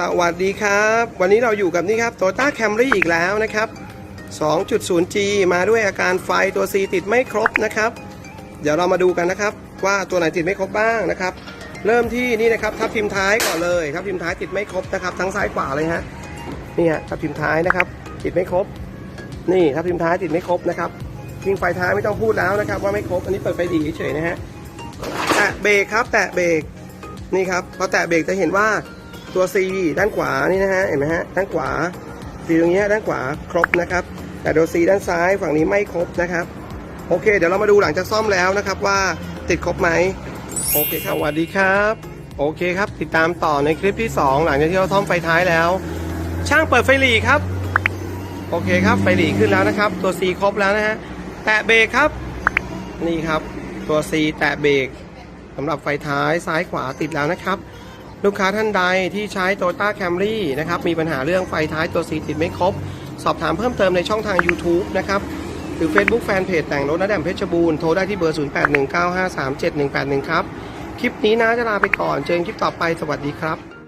สวัสดีครับ วันนี้เราอยู่กับนี่ครับ Toyota Camry อีกแล้วนะครับ 2.0G มาด้วยอาการไฟตัว C ติดไม่ครบนะครับ เดี๋ยวเรามาดูกันนะครับ ว่าตัวไหนติดไม่ครบบ้างนะครับ เริ่มที่นี่นะครับทับทิมท้ายก่อนเลยทับทิมท้ายติดไม่ครบนะครับ ทั้งซ้ายขวาเลยฮะนี่ฮะทับทิมท้ายนะครับ ติดไม่ครบ นี่ทับทิมท้ายติดไม่ครบนะครับยิงไฟท้ายไม่ต้องพูดแล้วนะครับ ว่าไม่ครบอันนี้เปิดไฟดีเฉยนะฮะแตะเบรกครับ แตะเบรกนี่ครับพอแตะเบรกจะเห็นว่า ตัว C ด้านขวานี่นะฮะเห็นไหมฮะด้านขวา C ตรงนี้ด้านขวาครบนะครับ แต่ตัว C ด้านซ้ายฝั่งนี้ไม่ครบนะครับโอเค เดี๋ยวเรามาดูหลังจากซ่อมแล้วนะครับว่าติดครบไหมโอเคครับสวัสดีครับ โอเคครับ ติดตามต่อในคลิปที่ 2 หลังจากที่เราซ่อมไฟท้ายแล้ว ช่างเปิดไฟหลีครับ โอเคครับไฟหลีขึ้นแล้วนะครับ ตัว C ครบแล้วนะฮะแตะเบรกครับ นี่ครับตัว C แตะเบรกสำหรับไฟท้ายซ้ายขวาติดแล้วนะครับ ลูกค้าท่านใดที่ใช้ Toyota Camry นะครับมีปัญหาเรื่องไฟท้ายตัว C ติดไม่ครบ สอบถามเพิ่มเติมในช่องทาง YouTube นะครับหรือ Facebook Fanpage แต่งรถนะแดมเพชรบูรณ์โทรได้ที่เบอร์ 0819537181 ครับ คลิปนี้นะจะลาไปก่อนเจอกันคลิปต่อไปสวัสดีครับ